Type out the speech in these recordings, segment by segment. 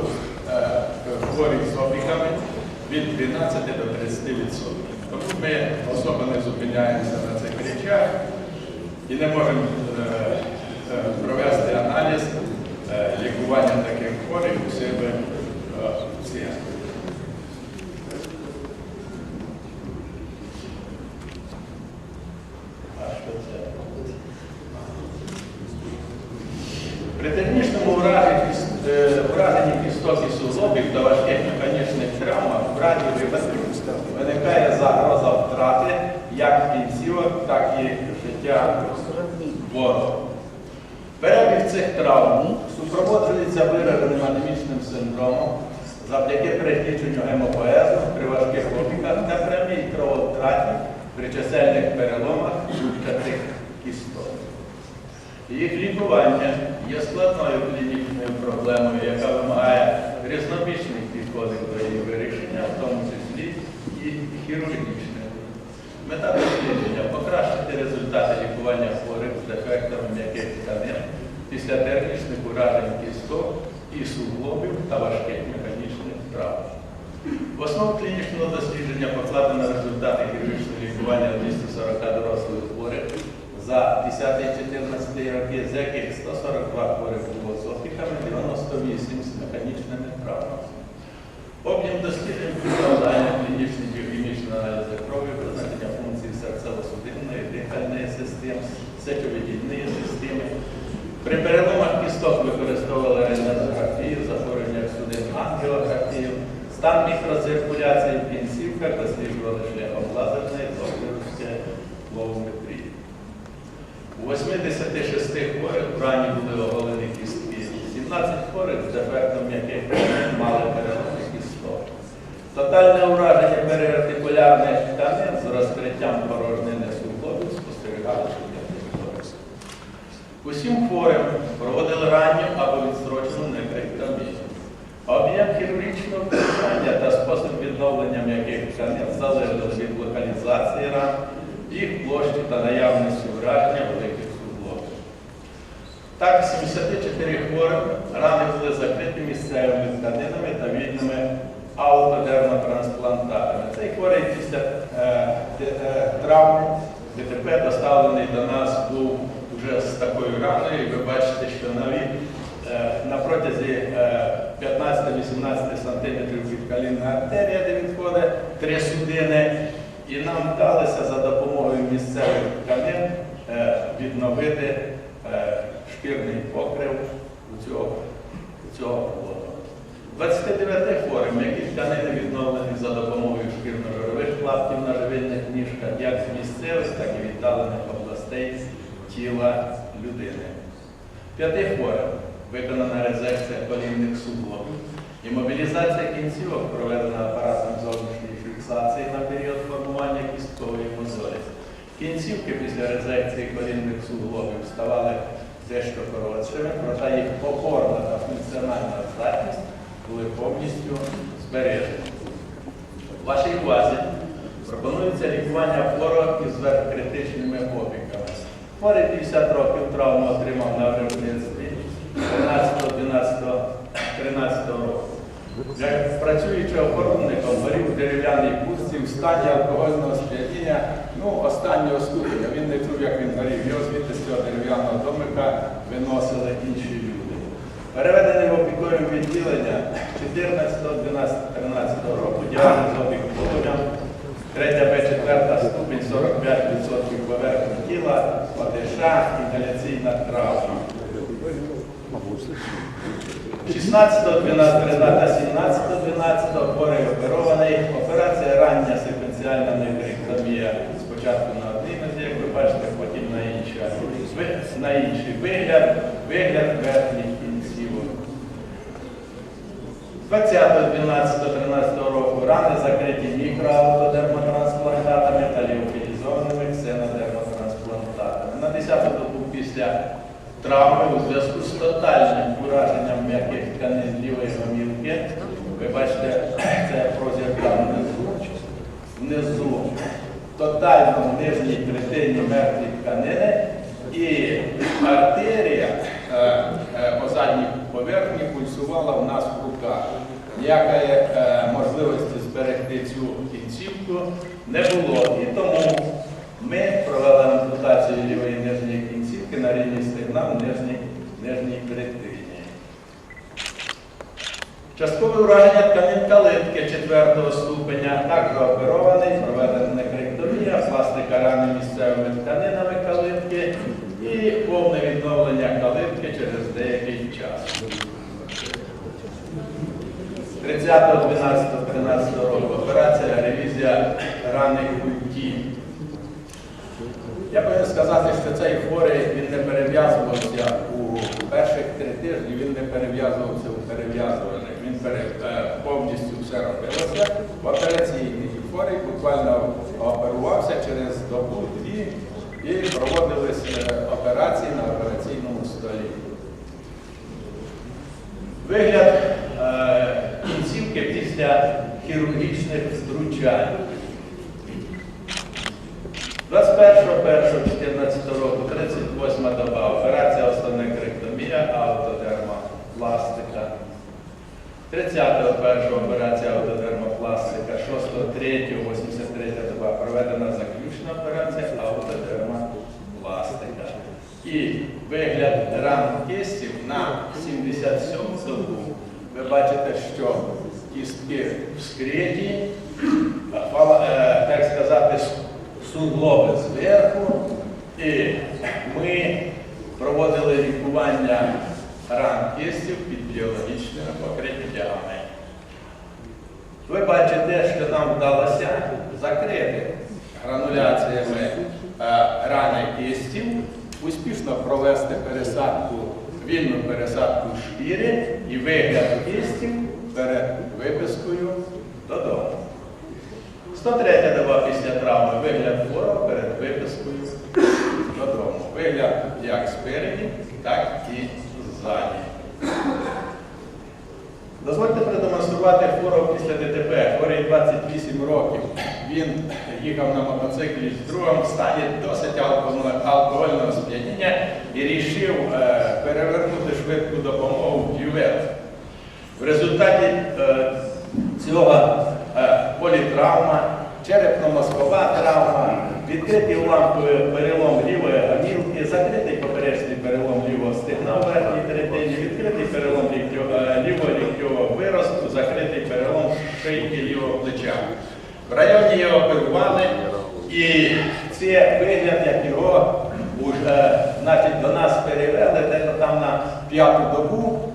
були суто е, з опіками від 12 до 30 відсотків. Тому ми особо не зупиняємося на цих речах і не можемо е, е, провести аналіз лікування таких хворих у себе е, в центрі. А що це? При технічному ураженні, кіс- е, ураженні кісток і суглобів та важких механічних травмах в раді випадків виникає загроза втрати як кінцівок, так і життя ворога. Перебіг цих травм супроводжується вираженим анемічним синдромом завдяки переключенню гемопоезу при важких опіках та прямій крововтраті при чисельних переломах чубчатих кісток. Їх лікування є складною клінічною проблемою, яка вимагає різнобічних підходів до її вирішення, в тому числі і хірургічних. Мета дослідження покращити результати лікування хворих з дефектами м'яких тканин після термічних уражень кісток і суглобів та важких механічних травм. В основу клінічного дослідження покладено результати хірургічного лікування 240 дорослих хворих за 10-14 роки, з яких 142 хворих було з опіками, 98 з механічними травмами. Об'єм досліджень відповідання клінічні біохімічні аналізи крові, визначення функцій серцево-судинної, дихальної системи, сечовидільної системи. При переломах кісток використовували рентгенографію, захворювання судин ангіографію, стан мікроциркуляції в кінцівках досліджували шляхом лазерної докторської лоуметрії. У 86 хворих в рані були оголені кістки, 17 хворих з дефектом м'яких тканин мали переломи кісток. Тотальне ураження переартикулярних тканин з розкриттям порожнини суглобів в п'яти хворих. Усім хворим проводили ранню або відстрочену некректомію. Об'єм хірургічного втручання та спосіб відновлення м'яких тканин залежали від локалізації ран, їх площі та наявності ураження великих суглобів. Так, 74 хворих рани були закриті місцевими тканинами та вільними аутодермотрансплантатами. Цей хворий після е, е, травми ДТП доставлений до нас був вже з такою раною. І ви бачите, що навіть е, на протязі е, 15-18 см підкалінна артерія, де відходить три судини, і нам вдалося за допомогою місцевих тканин е, відновити е, шкірний покрив у цього, у цього хворого. 29 хворим, які тканини відновлені за допомогою шкірно-жирових клаптів на живильних ніжках, як з місцевих, так і віддалених областей тіла людини. П'яти хворим виконана резекція колінних суглобів і мобілізація кінцівок проведена апаратом зовнішньої фіксації на період формування кісткової мозолі. Кінцівки після резекції колінних суглобів ставали дещо коротшими, проте їх опорна та функціональна здатність були повністю збережені. Вашій увазі пропонується лікування хворого із критичними опіками. Хворий 50 років травму отримав на виробництві 13, 12, 13 року. Як працюючи охоронником, горів в дерев'яній пустці в стані алкогольного сп'яніння, ну, останнього ступеня. Він не чув, як він горів. Його звідти з цього дерев'яного домика виносили інші люди. Переведений в опікове відділення 14, 12, 13 року діагноз опік третя Б4 ступінь 45% поверхні тіла, падеша, інгаляційна травма. 16, 12, 13, 17, 12 хворий оперований. Операція рання секвенціальна невректомія. Спочатку на одній нозі, як ви бачите, потім на. Ви- На інший вигляд, вигляд верхніх кінцівок. 20, 12, 13 року рани закриті мікроаутодермотрансплантатами та ліофілізованими ксенодермотрансплантатами. На 10 добу після травми у зв'язку з тотальним ураженням м'яких тканин лівої гомілки, ви бачите, це прозірка внизу тотально в нижній третині мертві тканини і артерія е, е, по задній поверхні пульсувала в нас в руках. Ніякої е, можливості зберегти цю кінцівку не було. І тому ми провели ампутацію лівої нижньої кінцівки на рівні стегна в нижній, нижній. Часткове ураження тканин калитки 4 ступеня, також оперований, проведена некректомія, пластика рани місцевими тканинами калитки і повне відновлення калитки через деякий час. 30.12.13 року ревізія рани культі. Я повинен сказати, що цей хворий він не перев'язувався у перших три тижні, він не перев'язувався у перев'язувальних. Він е, повністю все робилося в операційній. Хворий буквально оперувався через добу-дві і проводились е, операції на операційному столі. Вигляд е, кінцівки після хірургічних втручань. 21.01.14 року, 38 доба, операція остонекректомія, автодермопластика. 30.01 операція автодермопластика, 6.03.83 доба проведена заключна операція автодермопластика. І вигляд ран кистів на 77 добу. Ви бачите, що кістки вскриті, е, так сказати, суглоби зверху. І ми проводили лікування ран кистів під біологічними покриттями. Ви бачите, що нам вдалося закрити грануляціями е, рани кистів, успішно провести пересадку, вільну пересадку шкіри і вигляд кистів перед випискою додому. 103 доба після травми вигляд хворого перед випискою додому. Вигляд як спереді, так і ззаді. Дозвольте продемонструвати хворого після ДТП. Хворий 28 років. Він їхав на мотоциклі з другом в стані досить алкогольного- алкогольного сп'яніння і рішив е, перевернути швидку допомогу в бювет. В результаті е, цього е, політравма, черепно-мозкова травма, відкритий уламковий перелом лівої гомілки, закритий поперечний перелом лівого стегна в верхній третині, відкритий перелом е, лівого ліктьового виросту, закритий перелом шийки лівого плеча. В районі його оперували, і це вигляд, як його уже, значить, до нас перевели, де там на п'яту добу.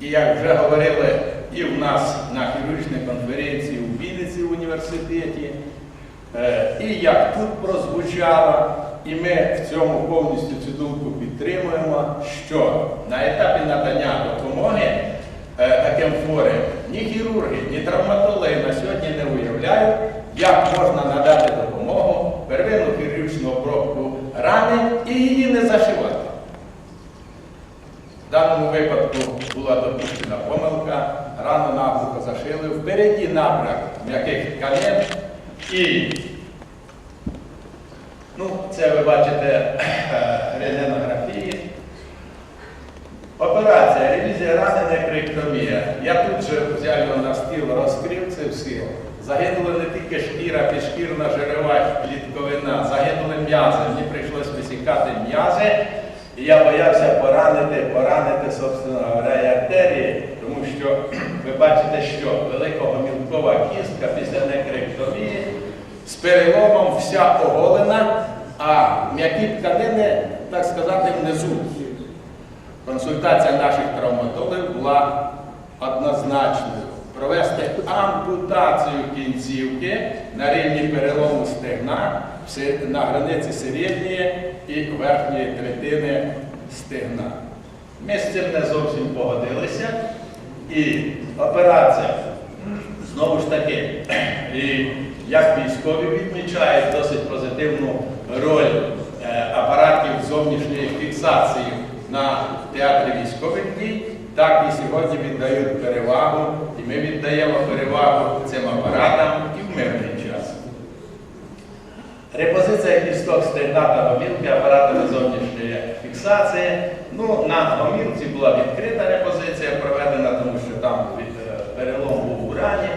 І як вже говорили і в нас на хірургічній конференції у Вінниці в університеті, е, і як тут прозвучало, і ми в цьому повністю цю думку підтримуємо, що на етапі надання допомоги е, таким хворим ні хірурги, ні травматологи на сьогодні не уявляють, як можна надати допомогу, первинну хірургічну обробку рани і її не зашивати. В даному випадку була допущена помилка, рану наглухо зашили, впереді напряг м'яких тканин і, ну, це ви бачите рентгенографії. Операція, ревізія рани, некректомія. Я тут же взяв його на стіл, розкрив це все. Загинули не тільки шкіра, підшкірна жирова клітковина, загинули м'язи. Мені прийшлось висікати м'язи. І я боявся поранити, поранити, собственно говоря, і артерії, тому що ви бачите, що великогомілкова кістка після некректомії з переломом вся оголена, а м'які тканини, так сказати, внизу. Консультація наших травматологів була однозначною. Провести ампутацію кінцівки на рівні перелому стегна на границі середньої і верхньої третини стегна. Ми з цим не зовсім погодилися. І операція знову ж таки, і як військові відмічають досить позитивну роль е, апаратів зовнішньої фіксації на театрі військових дій, так і сьогодні віддають перевагу, і ми віддаємо перевагу цим апаратам і в мирний час. Репозиція кісток стегна та гомілки апаратами зовнішньої фіксації. Ну, на гомілці була відкрита репозиція проведена, тому що там е, перелом був у рані.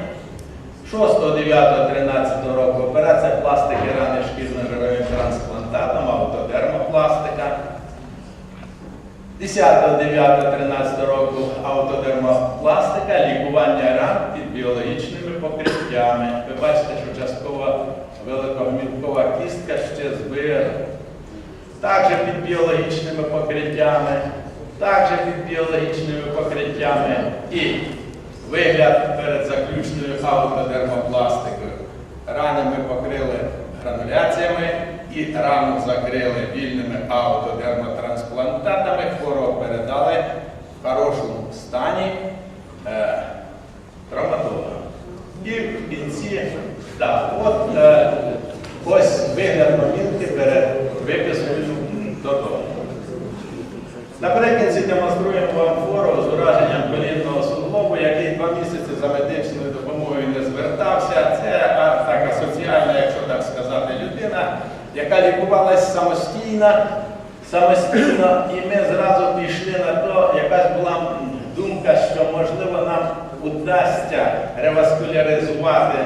6, 9, 13 року операція пластики рани шкірно-жировим трансплантатом, автодермопластика. 10, 9, 13 року автодермопластика, лікування ран під біологічними покриттями. Ви бачите, що частково великомілкова кістка ще збира. Також під біологічними покриттями, також під біологічними покриттями і вигляд перед заключною автодермопластикою. Рани ми покрили грануляціями і рану закрили вільними автодермотрансплантатами, хворого передали в хорошому стані е, травматологам. І в кінці, так, от е, ось вигляд момінки перед випискою додому. Наприкінці демонструємо вам фору з ураженням колінного суглобу, який два місяці за медичною допомогою не звертався. Це а, така соціальна, якщо так сказати, людина, яка лікувалась самостійно, і ми зразу пішли на то, якась була думка, що можливо нам удасться реваскуляризувати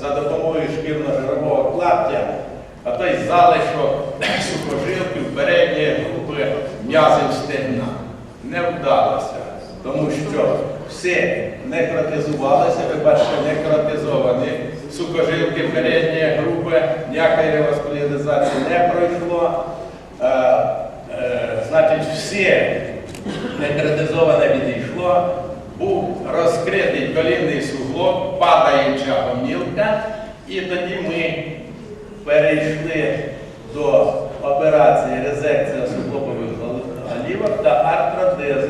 за допомогою шкірно-жирового клаптя а той залишок сухожилків передньої групи м'язів стегна. Не вдалося, тому що все некротизувалося, ви бачите, некротизовані сухожилки передньої групи, ніякої реваскуляризації не пройшло. Е, е, значить, все некротизоване відійшло, був розкритий колінний суглоб, падаюча гомілка, і тоді ми перейшли до операції резекція суглобових голівок та артродез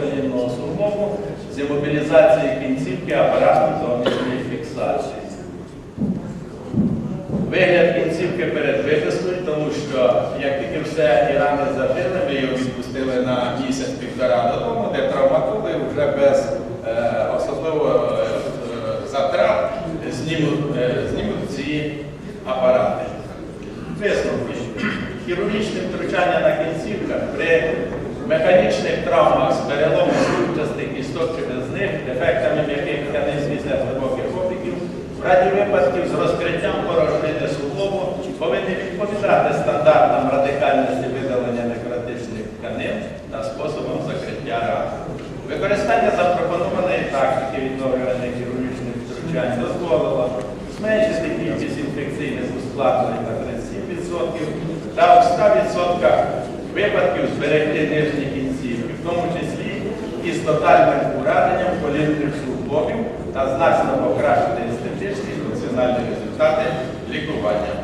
колінного суглобу з імобілізацією кінцівки апаратом зовнішньої фіксації. Вигляд кінцівки перед випискою, тому що як тільки все і рани зажили, ми його відпустили на місяць-півтора додому, де травматологи вже без е, особливо е, е, затрат знімуть, е, знімуть ці апарати. Висновки. Хірургічне втручання на кінцівках при механічних травмах з переломом трубчастих кісток чи без них, дефектами м'яких тканин після глибоких в раді випадків з розкриттям порожнини суглобу повинні відповідати стандартам радикальності видалення некротичних тканин та способом закриття ран. Використання запропонованої тактики відновлювання хірургічних втручань дозволило зменшити кількість інфекційних ускладнень на 37% та в 100% випадків зберегти нижні кінцівки, в тому числі із тотальним ураженням колінних суглобів та значно покращити Nacional de